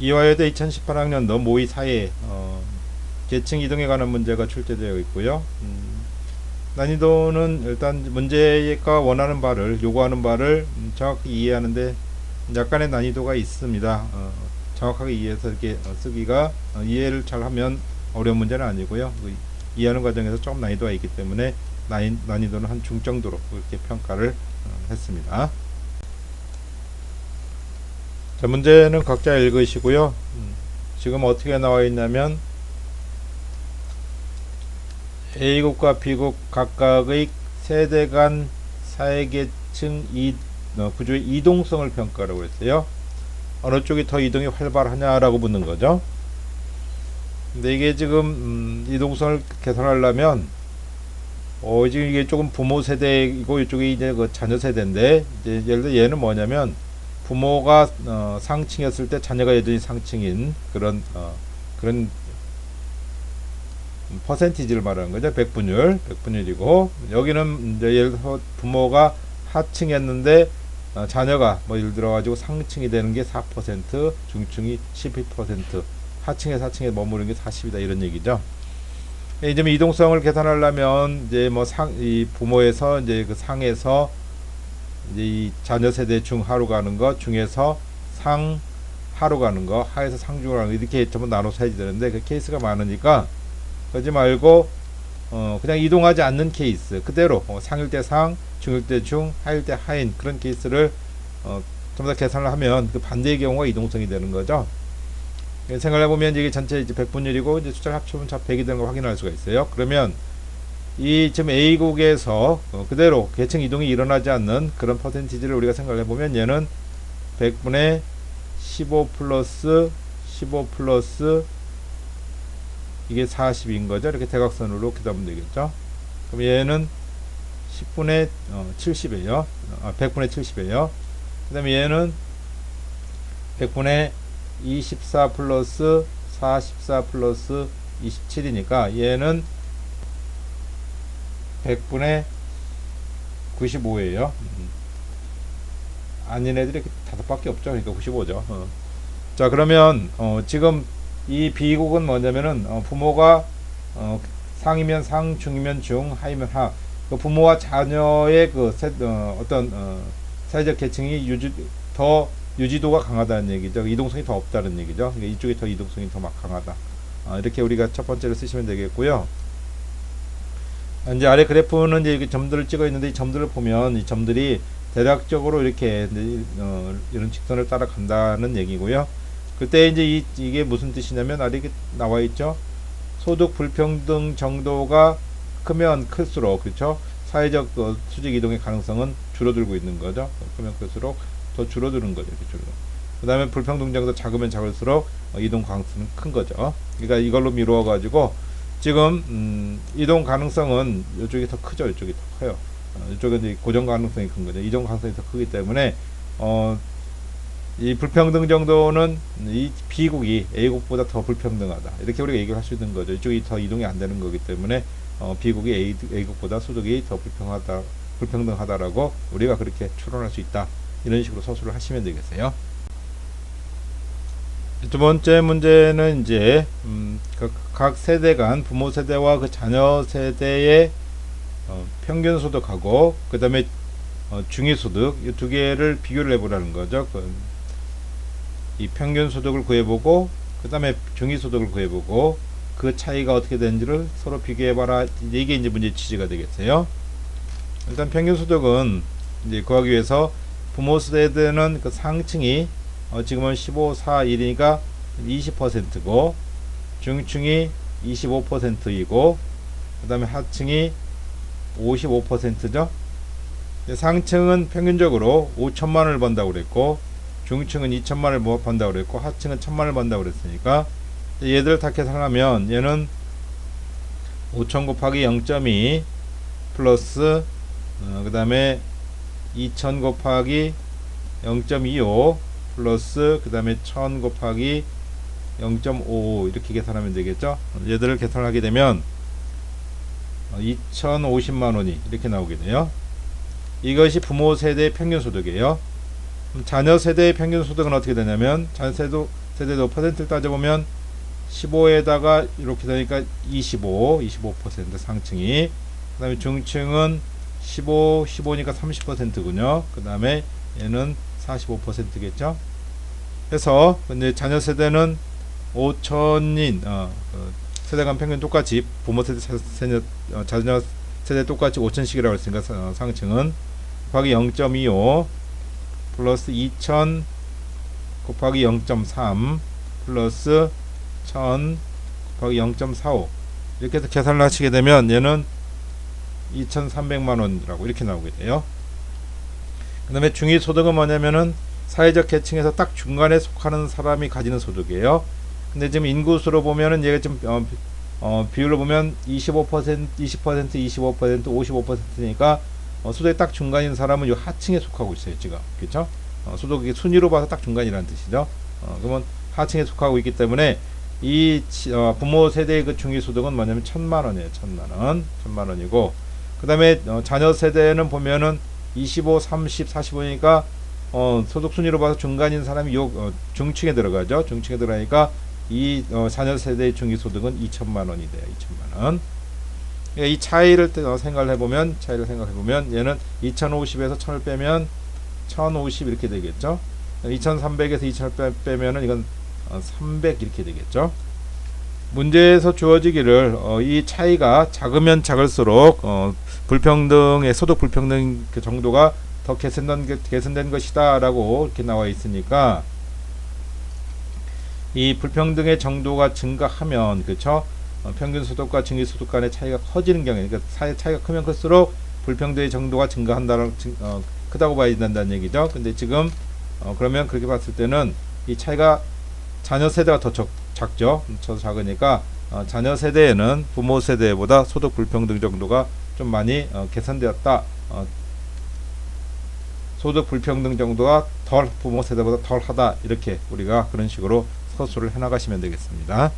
이화여대 2018학년도 모의 사회 어, 계층 이동에 관한 문제가 출제되어 있고요. 음, 난이도는 일단 문제가 원하는 바를 요구하는 바를 음, 정확히 이해하는데 약간의 난이도가 있습니다. 어, 정확하게 이해해서 이렇게 어, 쓰기가 어, 이해를 잘 하면 어려운 문제는 아니고요. 그 이해하는 과정에서 조금 난이도가 있기 때문에 난이, 난이도는 한 중 정도로 이렇게 평가를 어, 했습니다. 자, 문제는 각자 읽으시고요. 음, 지금 어떻게 나와 있냐면 A국과 B국 각각의 세대 간 사회계층 이, 어, 구조의 이동성을 평가라고 했어요. 어느 쪽이 더 이동이 활발하냐라고 묻는 거죠. 근데 이게 지금 음, 이동성을 개선하려면 어, 지금 이게 조금 부모 세대이고 이쪽이 이제 그 자녀 세대인데 이제 예를 들어 얘는 뭐냐면 부모가 어, 상층이었을 때 자녀가 여전히 상층인 그런 어, 그런 퍼센티지를 말하는 거죠. 백분율, 백분율이고 여기는 이제 예를 들어 부모가 하층이었는데 어, 자녀가 뭐 예를 들어 가지고 상층이 되는 게 4%, 중층이 12%, 하층에 사층에 머무르는 게 40이다 이런 얘기죠. 이제 뭐 이동성을 계산하려면 이제 뭐 상 이 부모에서 이제 그 상에서 이제 이 자녀 세대 중 하로 가는 거 중에서 상 하로 가는 거 하에서 상중으로 가는 거 이렇게 전부 나눠서 해야 되는데 그 케이스가 많으니까 그러지 말고 어 그냥 이동하지 않는 케이스 그대로 어 상일 때 상, 중일 때 중, 하일 때 하인 그런 케이스를 어 전부 다 계산을 하면 그 반대의 경우가 이동성이 되는 거죠. 생각해 보면 이게 전체 이제 100분율이고 이제 숫자를 합치면 자 100이 되는 걸 확인할 수가 있어요. 그러면 이 지금 A국에서 어 그대로 계층 이동이 일어나지 않는 그런 퍼센티지를 우리가 생각해 보면 얘는 100분의 15 플러스 15 플러스 이게 40인 거죠. 이렇게 대각선으로 그다음 되겠죠. 그럼 얘는 10분의 어, 70이에요. 아, 100분의 70이에요. 그 다음에 얘는 100분의 24 플러스 44 플러스 27이니까 얘는 100분의 95예요. 음. 아닌 애들이 다섯 밖에 없죠. 그러니까 95죠. 어. 자, 그러면 어, 지금 이 비국은 뭐냐면은 어, 부모가 어, 상이면 상, 중이면 중, 하이면 하. 그 부모와 자녀의 그 세, 어, 어떤 어, 사회적 계층이 유지 더 유지도가 강하다는 얘기죠. 이동성이 더 없다는 얘기죠. 그러니까 이쪽이 더 이동성이 더 막 강하다. 어, 이렇게 우리가 첫 번째로 쓰시면 되겠고요. 이제 아래 그래프는 이제 이렇게 점들을 찍어 있는데 이 점들을 보면 이 점들이 대략적으로 이렇게 어, 이런 직선을 따라간다는 얘기고요. 그때 이제 이, 이게 무슨 뜻이냐면 아래 나와 있죠. 소득 불평등 정도가 크면 클수록 그렇죠. 사회적 어, 수직 이동의 가능성은 줄어들고 있는 거죠. 크면 클수록 더 줄어드는 거죠. 줄어. 그 다음에 불평등 정도 작으면 작을수록 어, 이동 가능성은 큰 거죠. 그러니까 이걸로 미루어 가지고 지금 음, 이동 가능성은 이쪽이 더 크죠. 이쪽이 더 커요. 어, 이쪽은 이제 고정 가능성이 큰 거죠. 이동 가능성이 더 크기 때문에 어, 이 불평등 정도는 이 B국이 A국보다 더 불평등하다. 이렇게 우리가 얘기를 할 수 있는 거죠. 이쪽이 더 이동이 안 되는 거기 때문에 어, B국이 A, A국보다 소득이 더 불평하다, 불평등하다라고 우리가 그렇게 추론할 수 있다. 이런 식으로 서술을 하시면 되겠어요. 두 번째 문제는 이제 음, 각 세대 간 부모 세대와 그 자녀 세대의 어, 평균 소득하고 그 다음에 어, 중위 소득 이 두 개를 비교를 해보라는 거죠. 그, 이 평균 소득을 구해보고 그 다음에 중위 소득을 구해보고 그 차이가 어떻게 되는지를 서로 비교해봐라. 이게 이제 문제 취지가 되겠어요. 일단 평균 소득은 이제 구하기 위해서 부모 세대는 그 상층이 어, 지금은 15, 4, 1이니까 20%고 중층이 25%이고 그 다음에 하층이 55%죠. 상층은 평균적으로 5천만 원을 번다고 그랬고 중층은 2천만 원을 뭐 번다고 그랬고 하층은 1천만 원을 번다고 그랬으니까 얘들 다 계산하면 얘는 5천 곱하기 0.2 플러스 어, 그 다음에 2천 곱하기 0.25 플러스 그 다음에 1000 곱하기 0.55 이렇게 계산하면 되겠죠? 얘들을 계산하게 되면 2050만원이 이렇게 나오게 돼요. 이것이 부모 세대의 평균 소득이에요. 자녀 세대의 평균 소득은 어떻게 되냐면 자녀 세도, 세대도 퍼센트를 따져보면 15에다가 이렇게 되니까 25, 25% 상층이. 그 다음에 중층은 15, 15니까 30%군요. 그 다음에 얘는 45%겠죠. 그래서 근데 자녀 세대는 5천인 어, 어, 세대 간 평균 똑같이 부모 세대 자- 세대, 어, 자녀 세대 똑같이 5천씩이라고 했으니까 사- 어, 상층은 곱하기 0.25 플러스 2000 곱하기 0.3 플러스 1000 곱하기 0.45 이렇게 해서 계산을 하시게 되면 얘는 2,300만 원이라고 이렇게 나오게 돼요. 그 다음에 중위소득은 뭐냐면은 사회적 계층에서 딱 중간에 속하는 사람이 가지는 소득이에요. 근데 지금 인구수로 보면은 얘가 좀 어, 비- 어, 비율로 보면 25%, 20%, 25%, 55%니까 어, 소득이 딱 중간인 사람은 이 하층에 속하고 있어요, 지금. 그렇죠? 어, 소득이 순위로 봐서 딱 중간이라는 뜻이죠. 어, 그러면 하층에 속하고 있기 때문에 이 치- 어, 부모 세대의 그 중위 소득은 뭐냐면 천만 원이에요, 천만 원, 천만 원이고 그 다음에 어, 자녀 세대는 보면은 25, 30, 45니까 어, 소득 순위로 봐서 중간인 사람이 요 어, 중층에 들어가죠. 중층에 들어가니까 이 어, 자녀 세대의 중위 소득은 2천만 원이 돼요. 2천만 원. 그러니까 이 차이를 또, 어, 생각을 해보면 차이를 생각해 보면 얘는 2,050에서 1,000을 빼면 1,050 이렇게 되겠죠. 2,300에서 2,000을 빼, 빼면은 이건 어, 300 이렇게 되겠죠. 문제에서 주어지기를 어, 이 차이가 작으면 작을수록 어, 불평등의 소득 불평등 그 정도가 더 개선된, 게- 개선된 것이다라고 이렇게 나와 있으니까 이 불평등의 정도가 증가하면 그렇죠 어, 평균 소득과 증기 소득 간의 차이가 커지는 경우 그러니까 사이 차이가 크면 클수록 불평등의 정도가 증가한다는 증- 어, 크다고 봐야 된다는 얘기죠. 근데 지금 어, 그러면 그렇게 봤을 때는 이 차이가 자녀 세대가 더 적, 작죠? 더 작으니까 어, 자녀 세대에는 부모 세대보다 소득 불평등 정도가 좀 많이 어, 개선되었다. 어, 소득 불평등 정도가 덜 부모 세대보다 덜하다. 이렇게 우리가 그런 식으로 서술을 해 나가시면 되겠습니다.